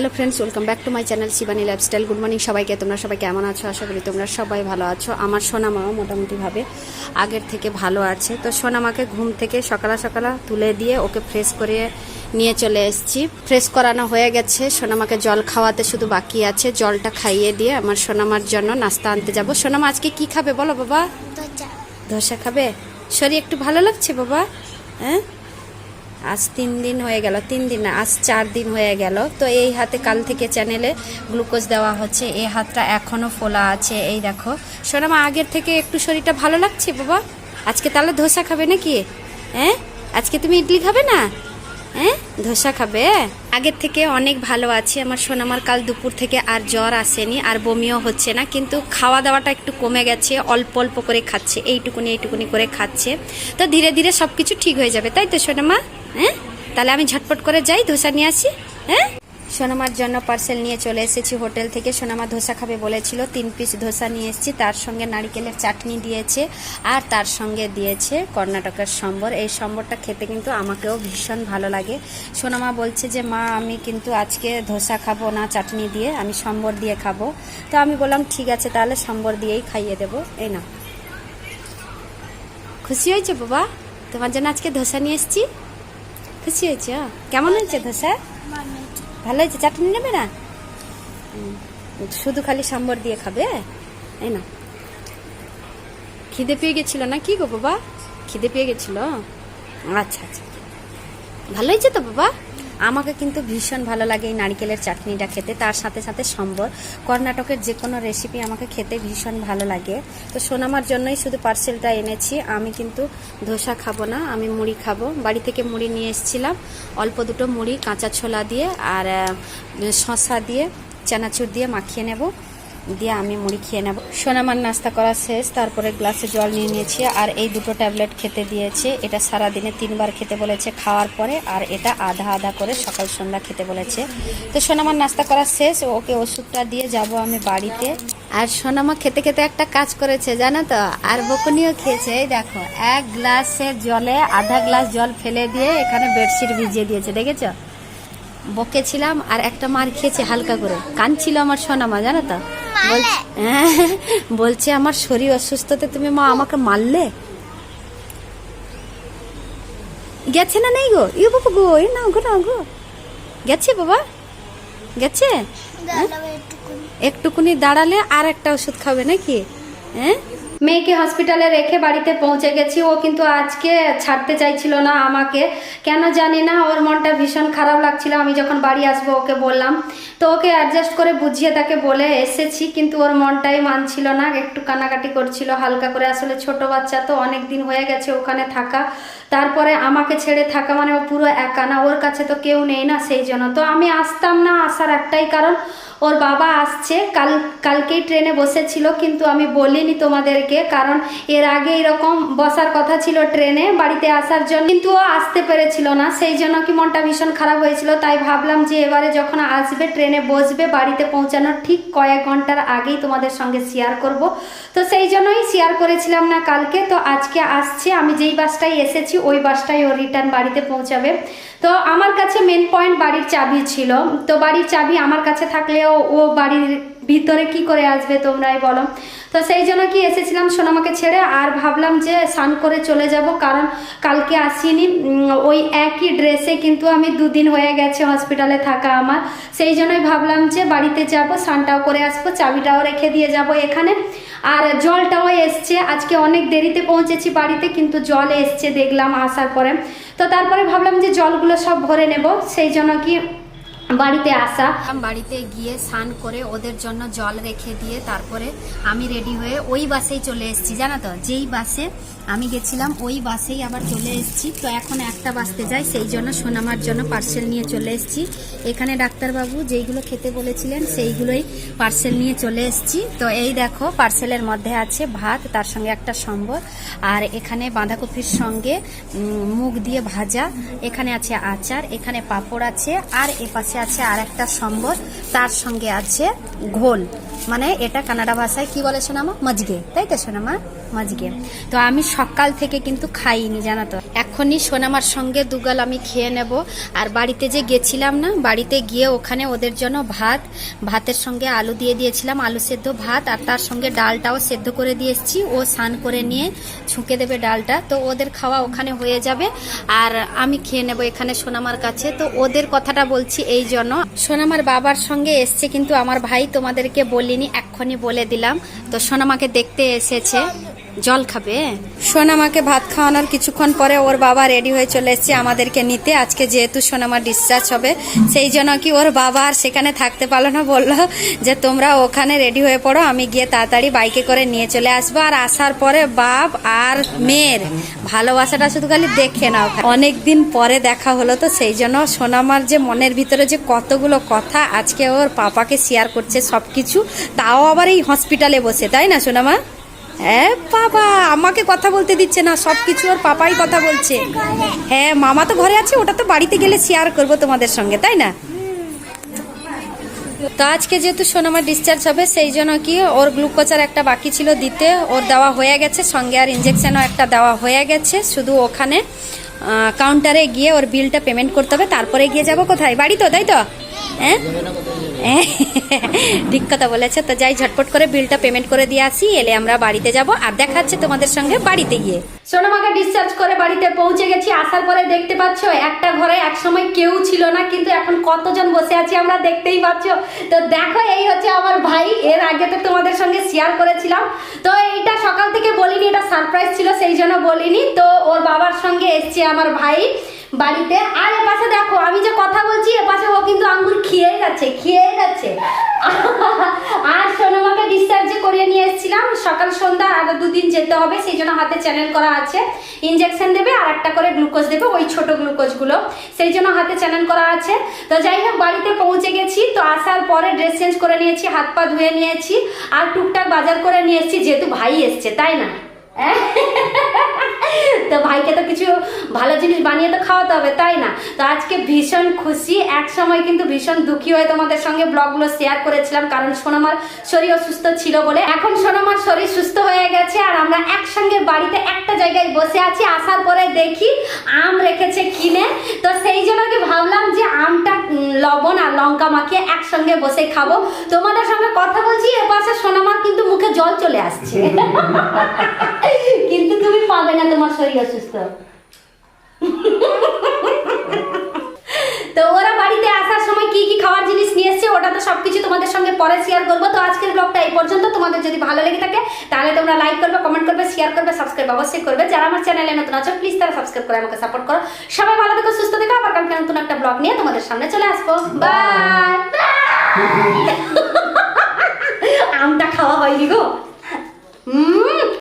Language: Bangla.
Hello friends welcome back to my channel Shivani lifestyle good morning সবাইকে তোমরা সবাই কেমন আছো? আশা করি তোমরা সবাই ভালো আছো। আমার সোনামাও মোটামুটিভাবে আগের থেকে ভালো আছে। তো সোনামাকে ঘুম থেকে সকালা সকালা তুলে দিয়ে ওকে ফ্রেশ করে নিয়ে চলে এসেছি। ফ্রেশ করানো হয়ে গেছে। সোনামাকে জল খাওয়াতে শুধু বাকি আছে। জলটা খাইয়ে দিয়ে আমার সোনামার জন্য নাস্তা আনতে যাব। সোনামা আজকে কি খাবে বলো বাবা? ধোসা খাবে? শরীর একটু ভালো লাগছে বাবা? হ্যাঁ? আজ তিন দিন হয়ে গেল, তিন দিন না, আজ চার দিন হয়ে গেল। তো এই হাতে কাল থেকে চ্যানেলে গ্লুকোজ দেওয়া হচ্ছে, এই হাতটা এখনও ফোলা আছে, এই দেখো। সোনামা, আগের থেকে একটু শরীরটা ভালো লাগছে বাবা? আজকে তাহলে ধোসা খাবে নাকি? হ্যাঁ? আজকে তুমি ইডলি খাবে না? হ্যাঁ? ধোসা খাবে? আগের থেকে অনেক ভালো আছে, আমার সোনামার কাল দুপুর থেকে আর জ্বর আসেনি, আর বমিও হচ্ছে না, কিন্তু খাওয়া দাওয়াটা একটু কমে গেছে, অল্প অল্প করে খাচ্ছে, এইটুকুনি এইটুকুনি করে খাচ্ছে। তো ধীরে ধীরে সব কিছু ঠিক হয়ে যাবে, তাই তো সোনামা? হ্যাঁ? তাহলে আমি ঝটপট করে যাই, ধোসা নিয়ে আসি হ্যাঁ? সোনামার জন্য পার্সেল নিয়ে চলে এসেছি হোটেল থেকে। সোনামা ধোসা খাবে বলেছিল, তিন পিস ধোসা নিয়ে এসেছি। তার সঙ্গে নারিকেলের চাটনি দিয়েছে আর তার সঙ্গে দিয়েছে কর্ণাটকের সম্বর। এই সম্বরটা খেতে কিন্তু আমাকেও ভীষণ ভালো লাগে। সোনামা বলছে যে, মা, আমি কিন্তু আজকে ধোসা খাব না চাটনি দিয়ে, আমি সম্বর দিয়ে খাব। তো আমি বললাম, ঠিক আছে, তাহলে সম্বর দিয়েই খাইয়ে দেবো। এই না খুশি হয়েছে বাবা? তোমার জন্য আজকে ধোসা নিয়ে এসেছি? খুশি হয়েছে? কেমন হয়েছে ধোসা? ভালো হয়েছে? চাটনি নেবে না? শুধু খালি সাম্বর দিয়ে খাবে? তাই না খিদে পেয়ে গেছিল না কি গো বাবা? খিদে পেয়ে গেছিল? আচ্ছা আচ্ছা। ভালো হয়েছে তো বাবা? আমাকে কিন্তু ভীষণ ভালো লাগে এই নারিকেলের চাটনিটা খেতে। তার সাথে সাথে সম্বর। কর্ণাটকের যে কোনো রেসিপি আমাকে খেতে ভীষণ ভালো লাগে। তো সোনামার জন্যই শুধু পার্সেলটা এনেছি। আমি কিন্তু ধোসা খাব না, আমি মুড়ি খাব। বাড়ি থেকে মুড়ি নিয়ে এসেছিলাম। অল্প দুটো মুড়ি, কাঁচা ছোলা দিয়ে আর শশা দিয়ে, চানাচুর দিয়ে মাখিয়ে নেব। দিয়ে আমি মুড়ি খেয়ে নেব। সোনামার নাস্তা করা শেষ, তারপরে গ্লাসে জল নিয়ে নিয়েছি আর এই দুটো ট্যাবলেট খেতে দিয়েছে। এটা সারা দিনে তিনবার খেতে বলেছে খাওয়ার পরে আর এটা আধা আধা করে সকাল সন্ধ্যা খেতে বলেছে। তো সোনামার নাস্তা করা শেষ, ওকে ওষুধটা দিয়ে যাব আমি বাড়িতে। আর সোনামা খেতে খেতে একটা কাজ করেছে, জানো তো? আর বকুনিও খেয়েছে, এই দেখো, এক গ্লাসের জলে, আধা গ্লাস জল ফেলে দিয়ে এখানে বেডশিট ভিজিয়ে দিয়েছে, দেখেছ? বকেছিলাম আর একটা মার খেয়েছে হালকা করে। কাঁদছিল আমার সোনামা, জানো তো? বলছে হ্যাঁ, বলছে আমার শরীর অসুস্থতে তুমি মা আমাকে মারলে? গেছে না নেই গো? ইউ বাবা গো এ না গো না গো। গেছে বাবা? গেছে? দাঁড়াবে একটুকুনি দাঁড়ালে আর একটা ওষুধ খাবে নাকি? হ্যাঁ? মেয়েকে হসপিটালে রেখে বাড়িতে পৌঁছে গেছি। ও কিন্তু আজকে ছাড়তে চাইছিল না আমাকে। কেন জানি না, ওর মনটা ভীষণ খারাপ লাগছিল। আমি যখন বাড়ি আসব, ওকে বললাম। তো ওকে অ্যাডজাস্ট করে বুঝিয়ে তাকে বলে এসেছি, কিন্তু ওর মনটাই মানছিল না। একটু কানাকাটি করছিল, হালকা করে। আসলে ছোট বাচ্চা তো, অনেক দিন হয়ে গেছে ওখানে থাকা। তারপরে আমাকে ছেড়ে থাকা মানে ও পুরো একা না। ওর কাছে তো কেউ নেই না সেই জন্য। তো আমি আসতাম না আসার একটাই কারণ, ওর বাবা আসছে। কাল, কালকেই ট্রেনে বসেছিল, কিন্তু আমি বলিনি তোমাদেরকে কারণ এর আগে এরকম বসার কথা ছিল ট্রেনে বাড়িতে আসার জন্য, কিন্তু ও আসতে পেরেছিল না। সেই জন্য কি মনটা ভীষণ খারাপ হয়েছিল, তাই ভাবলাম যে এবারে যখন আসবে, ট্রেনে বসবে, বাড়িতে পৌঁছানোর ঠিক কয়েক ঘণ্টার আগেই তোমাদের সঙ্গে শেয়ার করব। তো সেই জন্যই শেয়ার করেছিলাম না কালকে, তো আজকে আসছে, আমি যেই বাসটাই এসেছি, ওই বাসটাই ও রিটার্ন বাড়িতে পৌঁছাবে। তো আমার কাছে মেন পয়েন্ট বাড়ির চাবি ছিল, তো বাড়ির চাবি আমার কাছে থাকলেও ও বাড়ির ভিতরে কি করে আসবে তোমরাই বলো। তো সেই জন্য কি এসেছিলাম সোনামাকে ছেড়ে, আর ভাবলাম যে স্নান করে চলে যাব, কারণ কালকে আসিনি। ওই একই ড্রেসে কিন্তু আমি দুদিন হয়ে গেছে হসপিটালে থাকা আমার। সেই জন্যই ভাবলাম যে বাড়িতে যাব, স্নানটাও করে আসব, চাবিটাও রেখে দিয়ে যাব এখানে। আর জলটাও এসছে, আজকে অনেক দেরিতে পৌঁছেছি বাড়িতে, কিন্তু জল এসছে দেখলাম আসার পরে। তো তারপরে ভাবলাম যে জলগুলো সব ভরে নেব, সেই জন্য কি বাড়িতে আসা। বাড়িতে গিয়ে স্নান করে ওদের জন্য জল রেখে দিয়ে তারপরে আমি রেডি হয়ে ওই বাসেই চলে এসেছি, জানো তো? যেই বাসে আমি গেছিলাম, ওই বাসেই আবার চলে এসেছি। তো এখন একটা বাসতে যাই, সেই জন্য সোনামার জন্য পার্সেল নিয়ে চলে এসেছি। এখানে ডাক্তারবাবু যেইগুলো খেতে বলেছিলেন, সেইগুলোই পার্সেল নিয়ে চলে এসেছি। তো এই দেখো পার্সেলের মধ্যে আছে ভাত, তার সঙ্গে একটা সম্বর, আর এখানে বাঁধাকপির সঙ্গে মুগ দিয়ে ভাজা, এখানে আছে আচার, এখানে পাঁপড় আছে, আর এ পাশে আছে আর একটা সম্বর, তার সঙ্গে আছে ঘোল। মানে এটা কানাডা ভাষায় কি বলে সোনামা? মজগে তাই তো সোনামা? মজগে তো আমি সকাল থেকে কিন্তু খাইনি, জানো তো। এখনই সোনামার সঙ্গে দুগাল আমি খেয়ে নেব। আর বাড়িতে যে গেছিলাম না, বাড়িতে গিয়ে ওখানে ওদের জন্য ভাত, ভাতের সঙ্গে আলু দিয়ে দিয়েছিলাম, আলু সেদ্ধ ভাত, আর তার সঙ্গে ডালটাও সেদ্ধ করে দিয়ে এসেছি। ও স্নান করে নিয়ে ছুঁকে দেবে ডালটা। তো ওদের খাওয়া ওখানে হয়ে যাবে। আর আমি খেয়ে নেব এখানে সোনামার কাছে। তো ওদের কথাটা বলছি, এই জন্য। সোনামার বাবার সঙ্গে এসছে, কিন্তু আমার ভাই তোমাদেরকে বলিনি, এক্ষুনি বলে দিলাম। তো সোনামাকে দেখতে এসেছে। জল খাবে? সোনামাকে ভাত খাওয়ানোর কিছুক্ষণ পরে ওর বাবা রেডি হয়ে চলে এসেছে আমাদেরকে নিতে। আজকে যেহেতু সোনামা ডিসচার্জ হবে, সেই জন্য কি ওর বাবা আর সেখানে থাকতে পারল না? বলল যে, তোমরা ওখানে রেডি হয়ে পড়ো, আমি গিয়ে তাড়াতাড়ি বাইকে করে নিয়ে চলে আসব। আর আসার পরে বাপ আর মেয়ের ভালোবাসাটা শুধু খালি দেখে নাও। অনেক দিন পরে দেখা হলো তো, সেই জন্য সোনামার যে মনের ভিতরে যে কতগুলো কথা আজকে ওর পাপাকে শেয়ার করছে সব কিছু তাও আবার এই হসপিটালে বসে, তাই না সোনামা হ্যাঁ বাবা, আমাকে কথা বলতে দিচ্ছে না সব কিছু ওর পাপাই কথা বলছে। হ্যাঁ মামা তো ঘরে আছে, ওটা তো বাড়িতে গেলে শেয়ার করব তোমাদের সঙ্গে, তাই না? তো আজকে যেহেতু সোনামা ডিসচার্জ হবে, সেই জন্য কি ওর গ্লুকোজার একটা বাকি ছিল দিতে, ওর দেওয়া হয়ে গেছে, সঙ্গে আর ইঞ্জেকশনও একটা দেওয়া হয়ে গেছে, শুধু ওখানে কাউন্টারে গিয়ে ওর বিলটা পেমেন্ট করতে হবে, তারপরে গিয়ে যাব কোথায়? বাড়ি তো, তাই তো? হ্যাঁ? ঠিক কথা বলেছে। তো যাই, ঝটপট করে বিলটা পেমেন্ট করে দিয়ে আসি, এলে আমরা বাড়িতে যাব। আর দেখাচ্ছে তোমাদের সঙ্গে বাড়িতে গিয়ে। সোনামাকে ডিসচার্জ করে বাড়িতে পৌঁছে গেছি। আসার পরে দেখতে পাচ্ছ, একটা ঘরে এক সময় কেউ ছিল না, কিন্তু এখন কতজন বসে আছি আমরা দেখতেই পাচ্ছ। তো দেখো, এই হচ্ছে আমার ভাই। এর আগে তো তোমাদের সঙ্গে শেয়ার করেছিলাম। তো এইটা সকাল থেকে বলিনি, এটা সারপ্রাইজ ছিল, সেই জন্য বলিনি। তো ওর বাবার সঙ্গে এসছে আমার ভাই। বাড়িতে, আর এ পাশে দেখো, আমি যে কথা বলছি এ পাশে ও কিন্তু আঙ্গুর খেয়ে যাচ্ছে খেয়ে যাচ্ছে। আর সোনামাকে ডিসচার্জ করিয়ে নিয়ে এসেছিলাম। সকাল সন্ধ্যা আর দুদিন যেতে হবে, সেই জন্য হাতে চ্যানেল করা আছে। ইঞ্জেকশন দেবে আর একটা করে গ্লুকোজ দেবে, ওই ছোট গ্লুকোজগুলো সেই জন্য হাতে চ্যানেল করা আছে। তো যাই হোক, বাড়িতে পৌঁছে গেছি। তো আসার পরে ড্রেস চেঞ্জ করে নিয়েছি, হাত পা ধুয়ে নিয়েছি, আর টুকটাক বাজার করে নিয়ে এসেছি, যেহেতু ভাই এসছে, তাই না? তো ভাইকে তো কিছু ভালো জিনিস বানিয়ে তো খাওয়াতে হবে, তাই না? তো আজকে ভীষণ খুশি। এক সময় কিন্তু ভীষণ দুঃখী হয়ে তোমাদের সঙ্গে ব্লগগুলো শেয়ার করেছিলাম, কারণ সোনামার শরীর অসুস্থ ছিল বলে। এখন সোনামার শরীর সুস্থ হয়ে গেছে আর আমরা একসঙ্গে বাড়িতে একটা জায়গায় বসে আছি। আসার পরে দেখি আম রেখেছে কিনে। তো সেই জন্য কি ভাবলাম যে আমটা লবণ আর লঙ্কা মাখিয়ে একসঙ্গে বসে খাব। তোমাদের সঙ্গে কথা বলছি, এপাশে সোনামার কিন্তু মুখে জল চলে আসছে। তোমার শরীর অসুস্থ তো ওরা বাড়িতে আসার সময় কি কি খাওয়ার জিনিস নিয়ে এসছে ওটা তো সবকিছু তোমাদের সঙ্গে পরে শেয়ার করব। তো আজকের ব্লগটা এই পর্যন্ত। তোমাদের যদি ভালো লেগে থাকে তাহলে তোমরা লাইক করবে কমেন্ট করবে শেয়ার করবে সাবস্ক্রাইব অবশ্যই করবে। যারা আমার চ্যানেলে নতুন আছো প্লিজ তারা সাবস্ক্রাইব করে আমাকে সাপোর্ট করো। সবাই ভালো থেকো সুস্থ থেকো। আবার কালকে নতুন একটা ব্লগ নিয়ে তোমাদের সামনে চলে আসব। বাই আমটা খাওয়া হয়নি গো। হুম